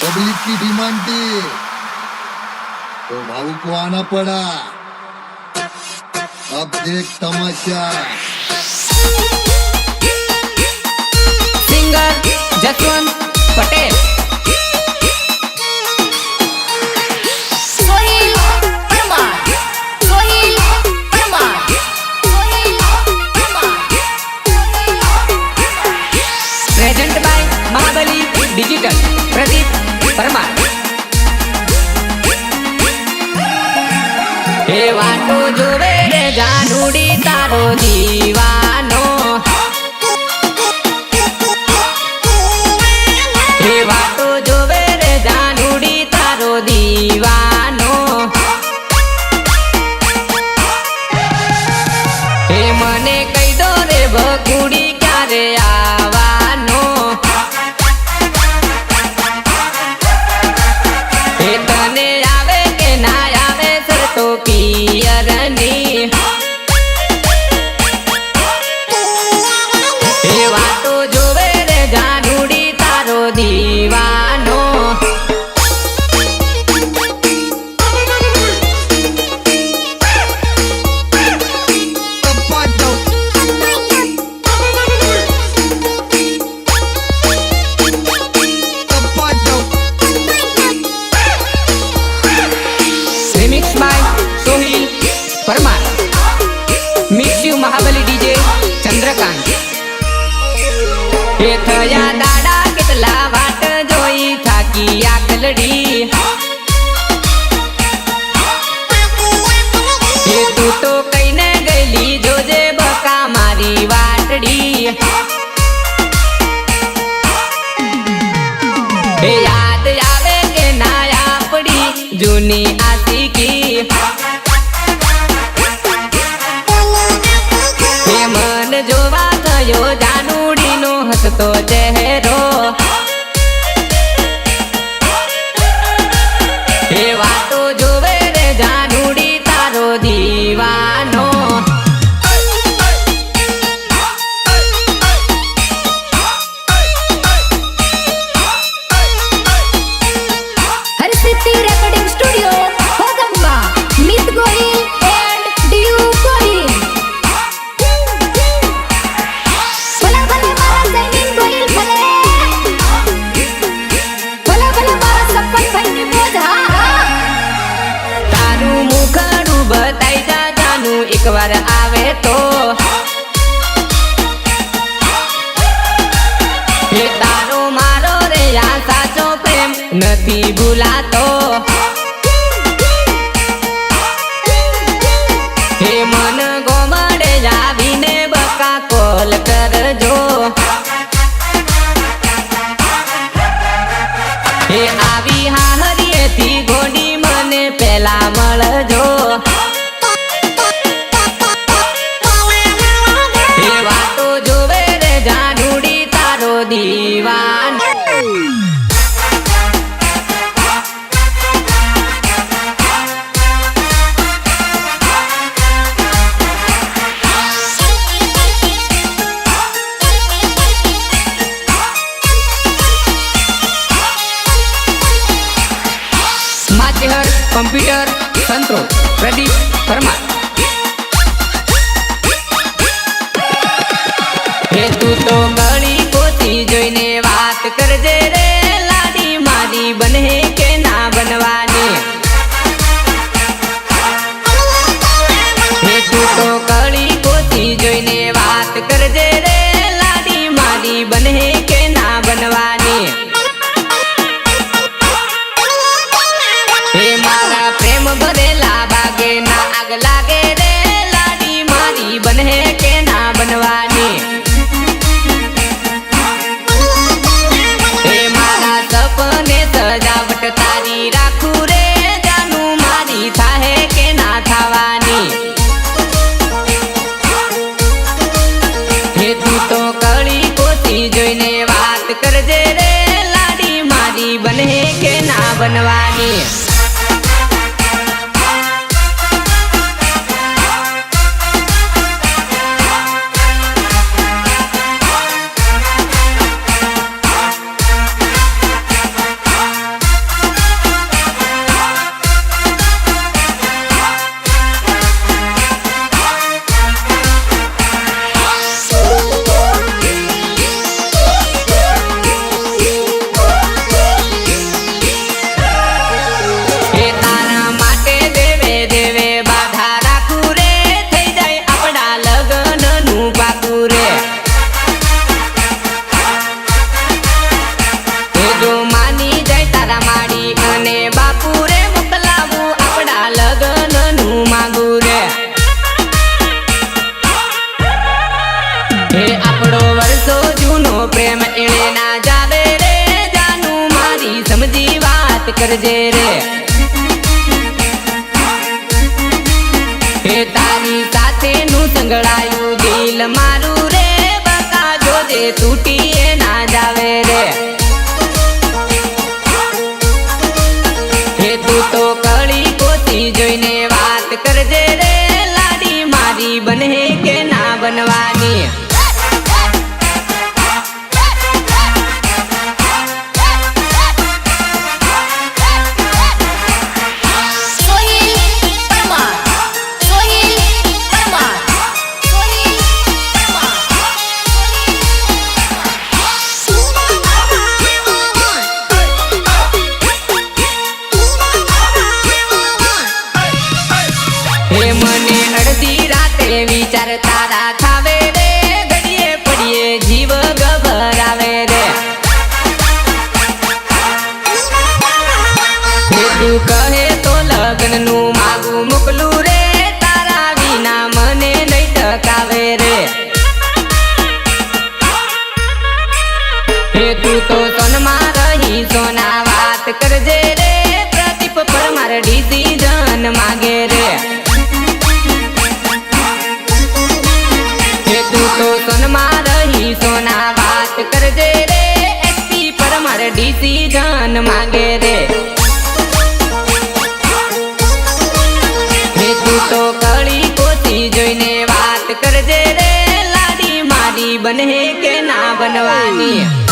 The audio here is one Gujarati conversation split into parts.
पब्लिक की डिमांड थी तो भाऊ को आना पड़ा अब देख तमाशा singer Jaswant Patel present by Mahabali digital Pradeep Parmar એ વાટો જોડે જાનુડી તારો જીવા. Sohil Parmar meet Mahabali DJ Chandrakant. એ થયા દાડા કેટલા વાટ જોઈ થાકી આ એ તું તો કઈને ગયેલી જોજે બકા મારી વાટડી. યાદ આવે કે ના આપડી જૂની વેલા મળજો. બનવાની. કરજે રે હે તારી સાથે નું સંગળાયું દિલ મારું રે જો જોજે તૂટી સોના વાત કરજે રે એસપી પર મારે ડીસી ધન માંગે રે. તું તો કળી કોતી જોઈને વાત કરજે રે, લાડી મારી બને કે ના બનવાની.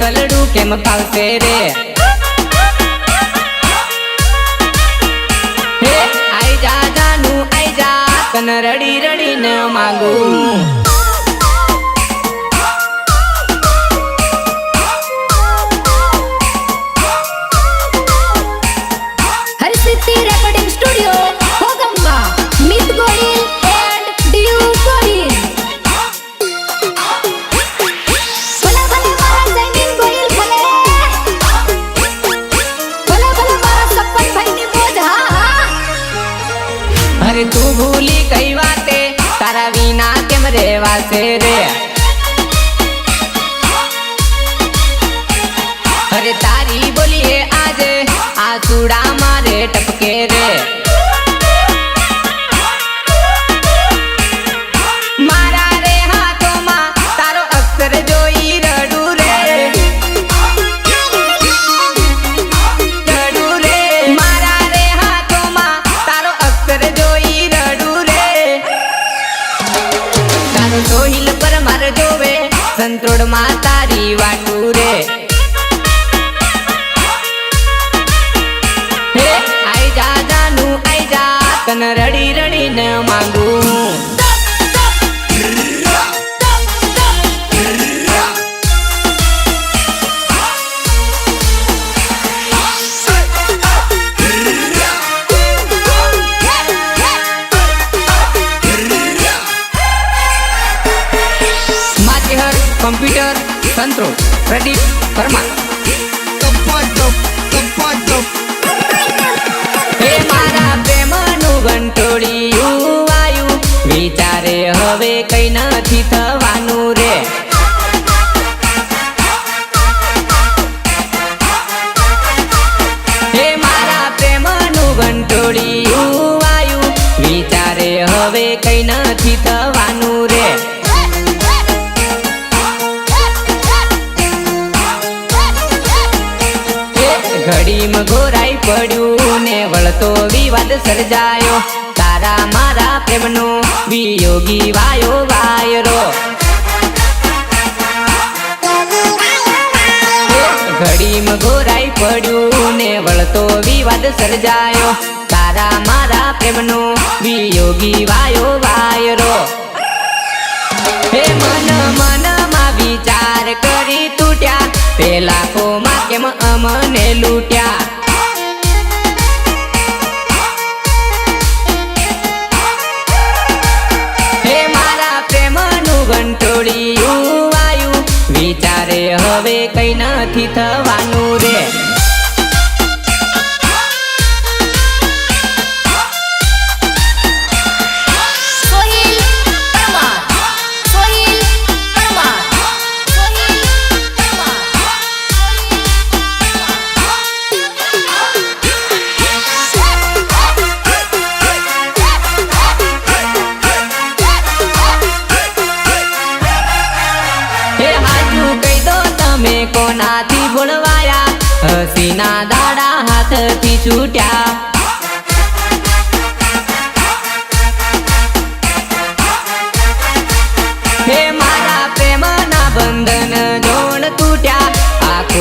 કલડું કેમ ખાવશે રે આઈ જા જાનું આઈ જા કન રડી રડીને માગું seré. તન રડી રડીને માંગુ કઈ નથી થવાનું રે. હે મારા પ્રેમનું ગંટોળિયું વાયુ વિચારે હવે કઈ નથી થવાનું રે. ઘડીમાં ઘોરાઈ પડ્યું ને વળતો વિવાદ સર્જાયો. વિવાદ સર્જાયો. તારા મારા પ્રેમનો વિયોગી વાયો વાયરો. હે મન મનમાં વિચાર કરી તૂટ્યા. પેલા કોમાં કેમ અમને લૂટ્યા? હવે કઈ નથી થવાનું રે.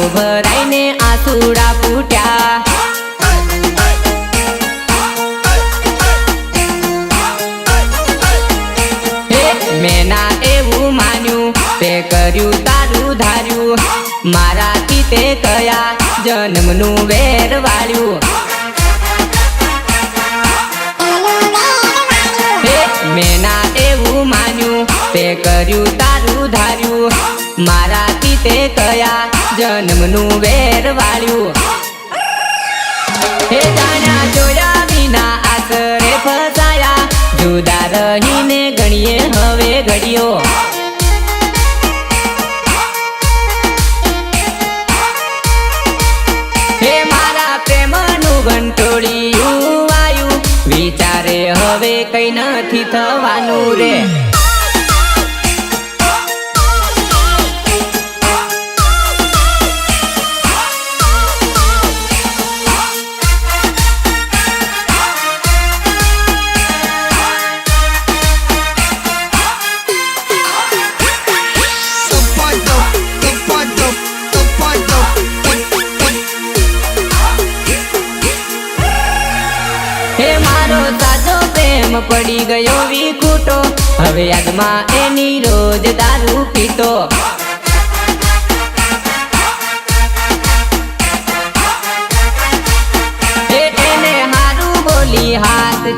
ભરાઈને આસુડા ફૂટ્યા. મેના એવું માન્યું. તે કર્યું, તારું ધાર્યું. મારાથી તે કયા જન્મનું વેર વાળ્યું મેના એવું માન્યું. તે કર્યું, તારું ધાર્યું. મારાથી તે કયા જન્મનું વેર વાળ્યું. હે જાણ્યા જોયા વિના આસરે ફસાયા. જુદા રહીને ગણીએ હવે ઘડીઓ.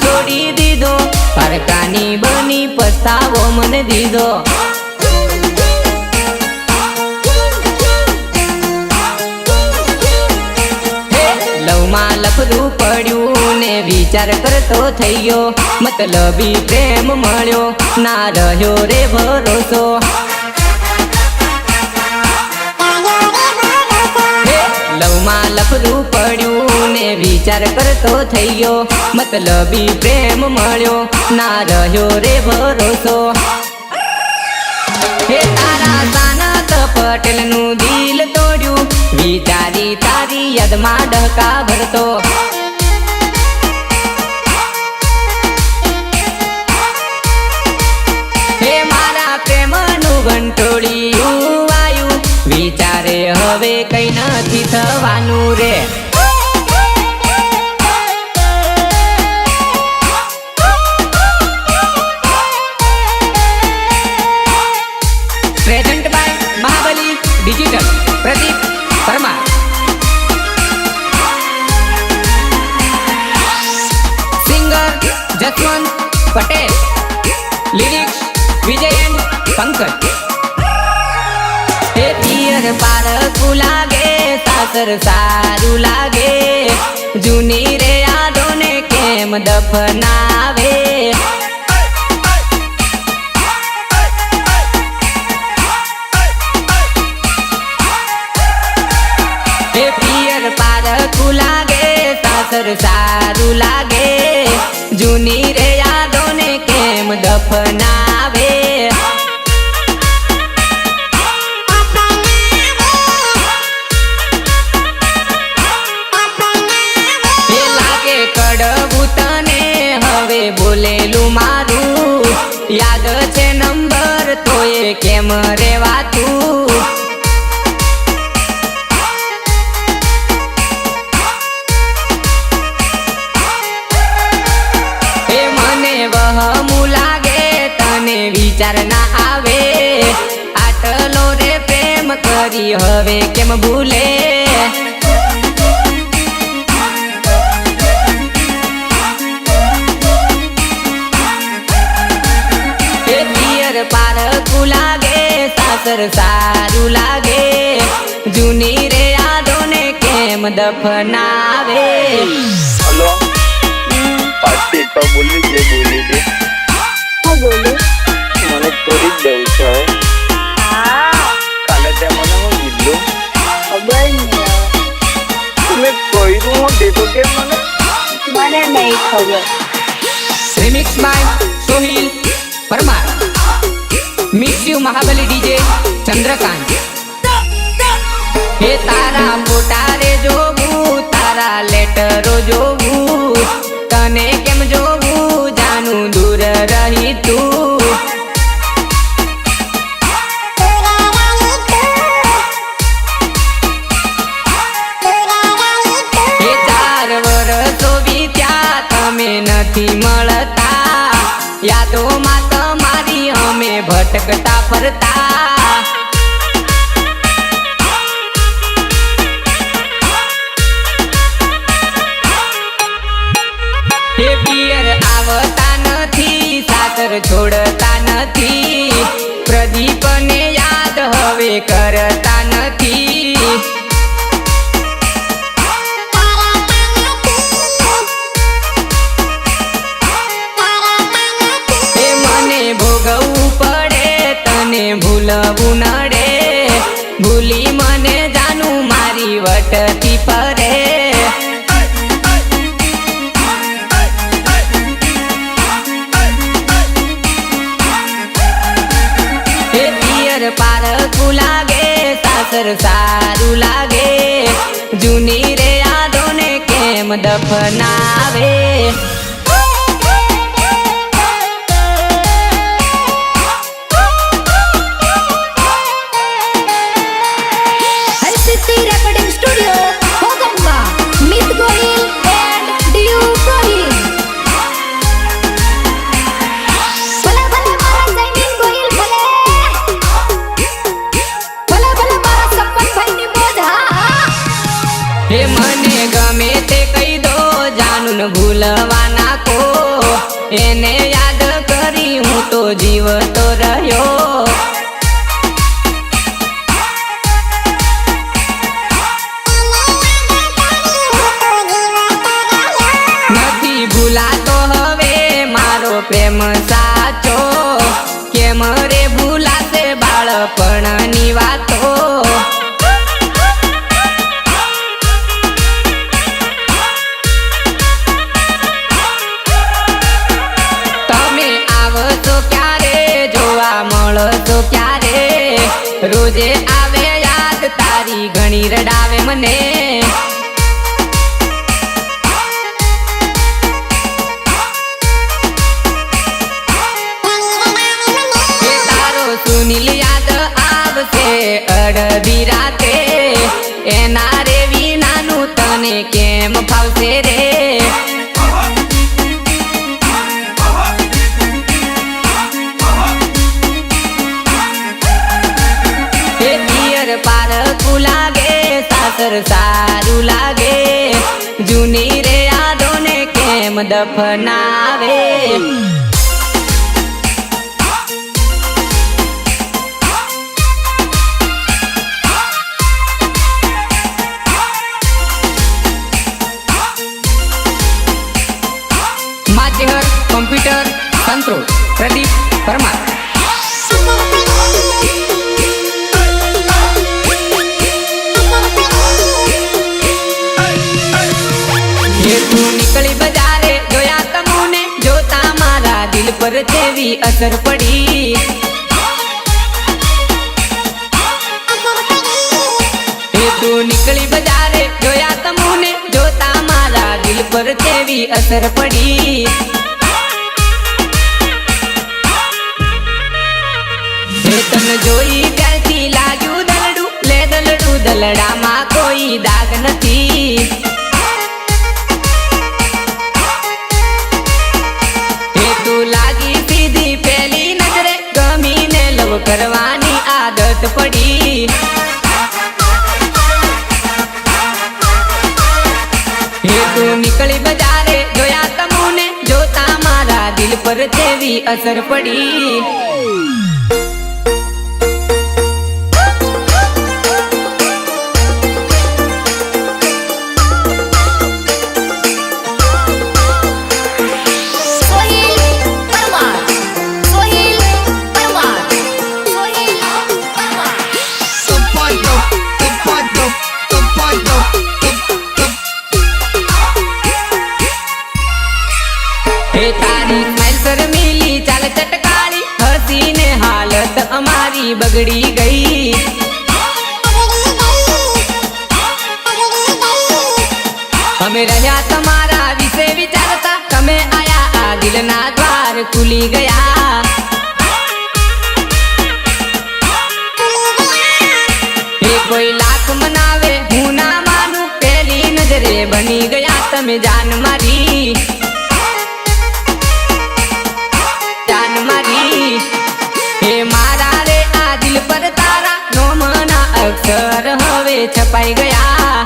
છોડી દીધો. પરકાની બની પસ્તાવો મને દીધો. લવમાં લફરું પડ્યું ને વિચાર કરતો થઈ ગયો મતલબી પ્રેમ મળ્યો, ના રહ્યો રે ભરોસો. લવમાં લફરું પડ્યું ને વિચાર કરતો થઈ ગયો મતલબી પ્રેમ મળ્યો, ના રહ્યો રે ભરોસો. હે તારા સાનત પટેલનું દિલ તોડ્યું, વિચારી તારી યાદમાં ડહકા ભરતો. વાયું વિચારે હવે કઈ નથી થવાનું રે. પંકજ પિયર પારકું લાગે, સાસર સારું લાગે. જૂની રે યાદોને કેમ દફનાવે પિયર પારકું લાગે, સાસર સારું લાગે. જૂની રે યાદોને કેમ દફનાવે હવે બોલેલું મારું. યાદ છે નંબર તોય કેમ રેવાતું એ મને વહમું લાગે, તને વિચાર ના આવે. આટલો રે પ્રેમ કરી હવે કેમ ભૂલે? લાગે સાસર સારું લાગે. જૂની રે યાદોને કેમ દફનાવે? હલો? પાછી તો બોલી જે બોલી મને છોડી જ દેવું છે. કાલે તે મને હું કીધું? ખબર નહીં. તમે કર્યું હું તે કે મને? મને નહીં ખબર. Remix by Sohil Parmar Mahabali DJ Chandrakant હે તારા ફોટા રે જોવું તારા લેટરો જોવું કરતા નથી. મને ભોગવવું પડે તને ભૂલવું નડે કેમ મળશો ક્યારે? રોજે આવે યાદ, તારી ઘણી રડાવે મને. સુનિલ યાદ આવશે અડધી રાતે. એના રેવી નાનું તને કેમ ફાવશે સારું લાગે જૂની રે યાદોને કેમ દફનાવે માચેહર કોમ્પ્યુટર કંટ્રોલ પ્રદીપ પર તેવી અસર પડી. તું નીકળી બજારે, જોયા તમુને, જોતા મારા દિલ પર તેવી અસર પડી. તને જોઈ ત્યારથી લાગ્યું દલડું, લે દલડું દલડામાં કોઈ દાગ નથી. આદત પડી એ તું નીકળી બજારે જોયા તમુને જોતા મારા દિલ પર તેવી અસર પડી દ્વાર ખુલી ગયા એ કોઈ લાખ મનાવે હું ના માનું પેલી નજરે બની ગયા તમે જાન મારી જાન મારી હે મારા રે આ દિલ પર તારા નોમના અક્ષર હવે છપાઈ ગયા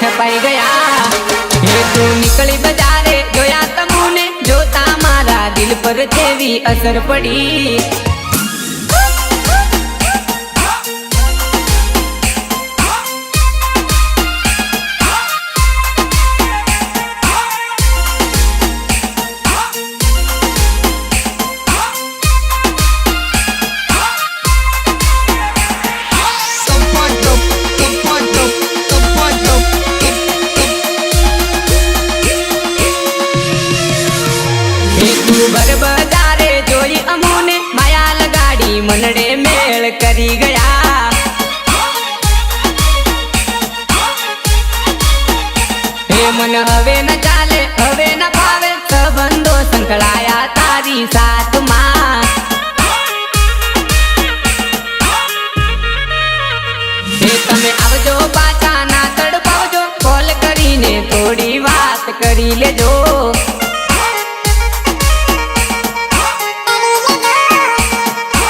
છપાઈ પર તેવી અસર પડી મન હવે ન ચાલે, હવે ન ભાવે સંબંધો સંકળાયા તારી સાથમાં તમે આવજો પાછા ના તડપાવજો, કોલ કરીને થોડી વાત કરી લેજો.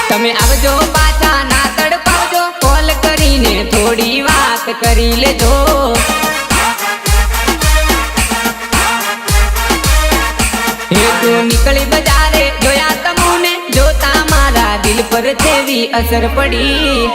તમે આવજો પાછા ના તડપાવજો, કોલ કરીને થોડી વાત કરી લેજો. હે તું નીકળી બજારે જોયા તમુને જોતા મારા દિલ પર તેવી અસર પડી.